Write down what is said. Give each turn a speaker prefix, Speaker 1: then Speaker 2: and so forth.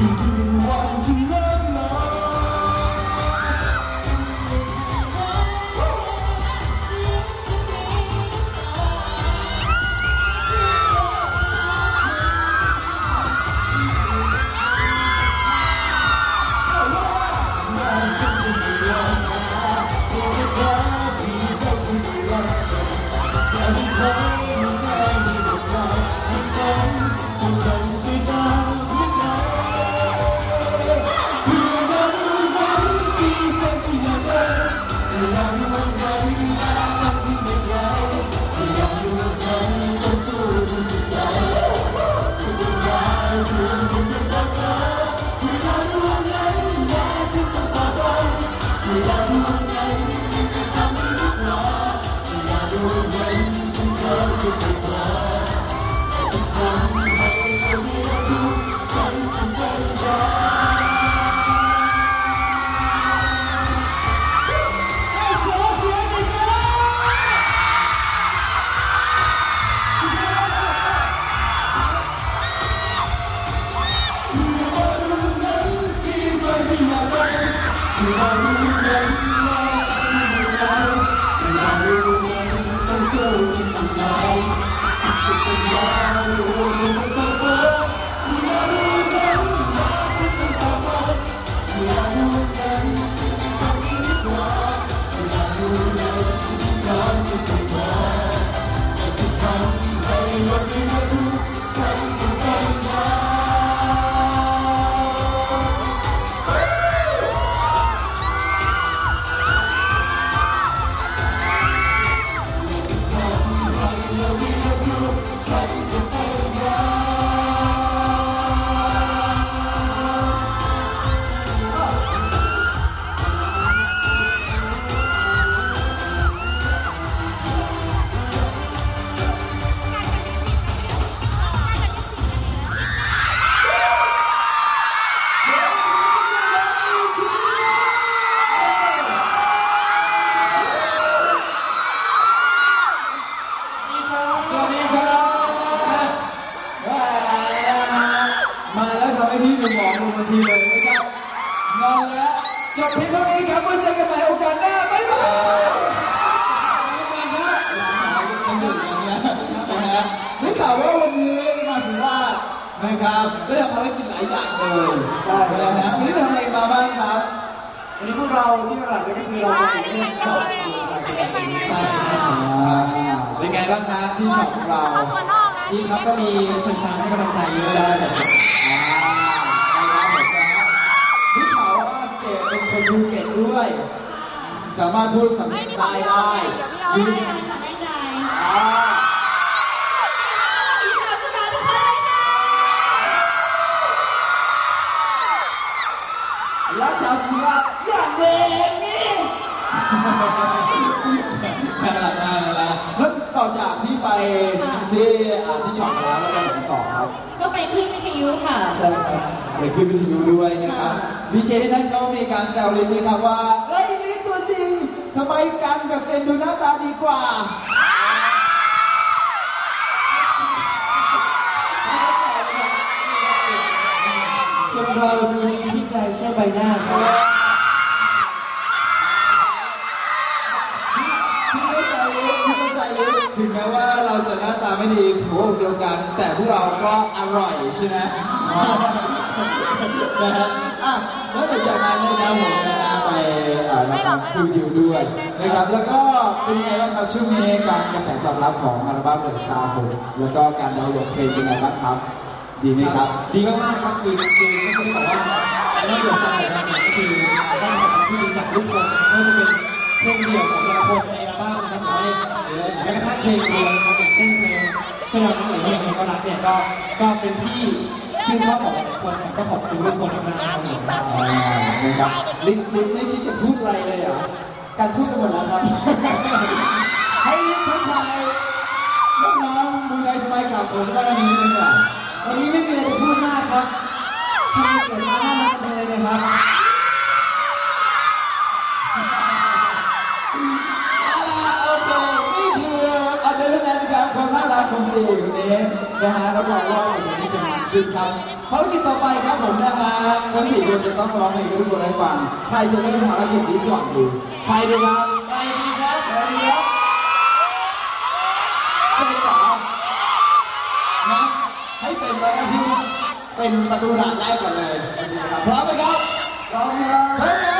Speaker 1: มีวันที่ ท้ ที่ แล้วทำให้พี่เป็นห
Speaker 2: มองลงทันทีเลยนะครับนอนแล้วจบเพียงเท่านี้ครับไว้เจอกันใหม่โอกาสหน้าบ๊ายบายยังอยู่อย่างเงี้ยนะฮะได้ข่าวว่าวันนี้มาถึงว่านะครับได้ทำภารกิจหลายอย่างเลยใช่แล้วนะวันนี้ทำอะไรมาบ้างครับ
Speaker 1: วันนี้พวกเราที่หลักเลยก็คือเรา
Speaker 3: อ๋อนี่ใส่กระสีนี่ใส่กระสีนี่ใช่
Speaker 2: เป็นไงบ้างครับที่ช็อปของเรา
Speaker 3: เอาตัวนอกนะ
Speaker 1: นี่ครับก็มีคนทางให้กำลังใจเยอะเลย
Speaker 2: คนภูเก็ตด้วย สามารถพูดสำ
Speaker 3: ไม่
Speaker 2: เนียง
Speaker 3: มีของ
Speaker 2: ใต้
Speaker 3: เรา
Speaker 2: ได้
Speaker 3: เดี๋ยวพี่เอาให้ค่ะได้ใจ
Speaker 2: อ่า
Speaker 3: พี่ชาวชนะทุกคนเลยค่ะ
Speaker 2: แล้วชาวศรีราชอย่างเด็กนี่น่ารักมากนะแล้วต่อจากที่ไปที่อ่าที่ช็อปแล้วแล้วเราไปต่อครับ
Speaker 3: ก็ไปคลื่นวิทยุค่ะ
Speaker 2: ใช่ครับ ไปขึ้นวิทยุด้วยนะครับดีเจที่นั่นเขามีการแซวลินนี่ครับว่าเฮ้ยลินตัวจริงทำไมกันกับเซนดูหน้าตาดีกว่า
Speaker 1: คนเราดูที่ใจใช่ใบหน้าครับ
Speaker 2: พี่เข้าใจลึกพี่เข้าใจลึกถึงแม้ว่าเราจะหน้าตาไม่ดีหัวอกเดียวกัน แต่พวกเราก็อร่อยใช่ไหม นะฮะอะแล้วหลังจากนั้นนะครับผมนะฮะไปเอ่อรับคิวดิวด้วยนะครับ แล้วก็เป็นยังไงบ้างครับช่วงนี้การกระแสตอบรับของอัลบั้มเดอะสตาร์ผมแล้วก็การดาวน์โหลดเพลงเป็นยังไงบ้างครับ ดีไหมครับ
Speaker 1: ดีมากๆครับคือคือก็คือบอกว่าเราเดือดร้อนนะครับก็คือต้สำหรับที่จากทุกคนไม่ว่าจะเป็นเพลงเดี่ยวของแต่ละคนในอัลบั้มนะครับหรือแม้กระทั่งเพลงเดียวนะครับอย่างเช่นเพลงเชื่อเราทั้งหลายเพลงเพลงก็รักเนี่ยก็ก็เป็นที่ ชื่นชอบของหลายคนก็ขอบคุณทุกคนมากๆครับผม
Speaker 2: อ่านะครับลิ้นลิ้นไม่คิดจะพูดอะไรเลยเหรอ
Speaker 1: การพูดไปหมดแล้วครับ
Speaker 2: ให้ลิ้นทักทายน้องๆมือไทยสบายกับผมว่านี้นึงอะ
Speaker 1: วันนี้ไม่มีอะไรจะพูดมากครับทำไมเกิดมาหน้ารักจังเลยนะครับ
Speaker 2: ความน่ารักของสี่คนนี้นะฮะรับรองว่าอย่างนี้จะมาขึ้นครับภารกิจต่อไปครับผมนะฮะทั้งสี่คนจะต้องร้องเพลงทุกคนได้ฟังใครจะเริ่มภารกิจนี้ก่อนดีใครดีครับ
Speaker 1: ไปดีครับ
Speaker 2: ใครดีครับเป็นเหรอนะให้เป็นแล้วนะพี่เป็นประตูด่านแรกก่อนเลยพร้อมไหมครับ
Speaker 1: พร้อมครับ